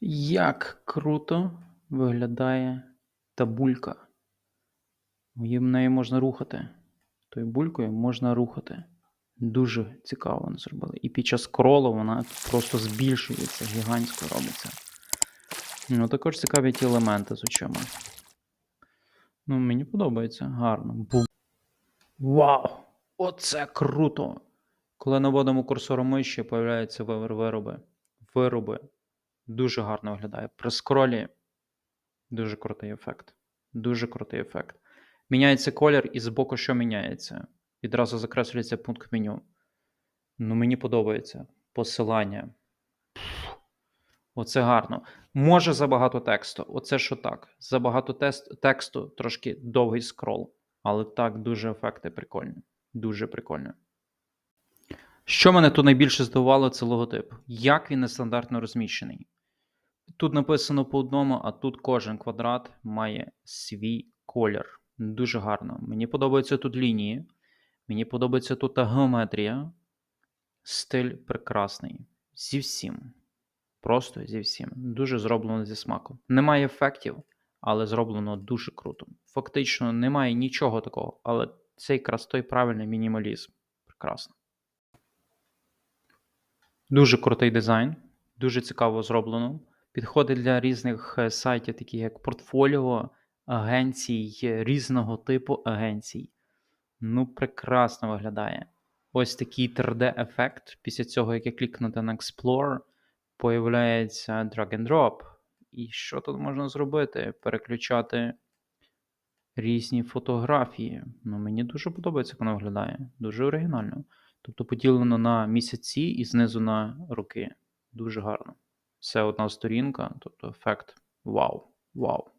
Як круто виглядає та булька. Її нею можна рухати. Тою булькою можна рухати. Дуже цікаво вони зробили. І під час скролу вона просто збільшується, гігантсько робиться. Ну, також цікаві ті елементи з очима. Ну, мені подобається. Гарно. Бу... Вау! Оце круто! Коли наводимо курсором миші, появляються вир- вироби. Вироби. Дуже гарно виглядає. При скролі дуже крутий ефект. Дуже крутий ефект. Міняється колір, і збоку що міняється? Відразу закреслюється пункт меню. Ну, мені подобається. Посилання. Оце гарно. Може забагато тексту. Оце що так. Забагато тест, тексту, трошки довгий скрол. Але так, дуже ефекти прикольні. Дуже прикольно. Що мене тут найбільше здивувало, це логотип. Як він нестандартно розміщений. Тут написано по одному, а тут кожен квадрат має свій колір. Дуже гарно. Мені подобаються тут лінії. Мені подобається тут геометрія. Стиль прекрасний. Зі всім. Просто зі всім. Дуже зроблено зі смаком. Немає ефектів, але зроблено дуже круто. Фактично немає нічого такого, але це якраз той правильний мінімалізм. Прекрасно. Дуже крутий дизайн, дуже цікаво зроблено. Підходить для різних е, сайтів, таких як портфоліо, агенцій, е, різного типу агенцій. Ну, прекрасно виглядає. Ось такий 3D-ефект. Після цього, як я клікнути на Explore, появляється drag and drop. І що тут можна зробити? Переключати різні фотографії. Ну, мені дуже подобається, як воно виглядає. Дуже оригінально. Тобто поділено на місяці і знизу на роки. Дуже гарно. Це одна сторінка, тобто ефект вау. Вау.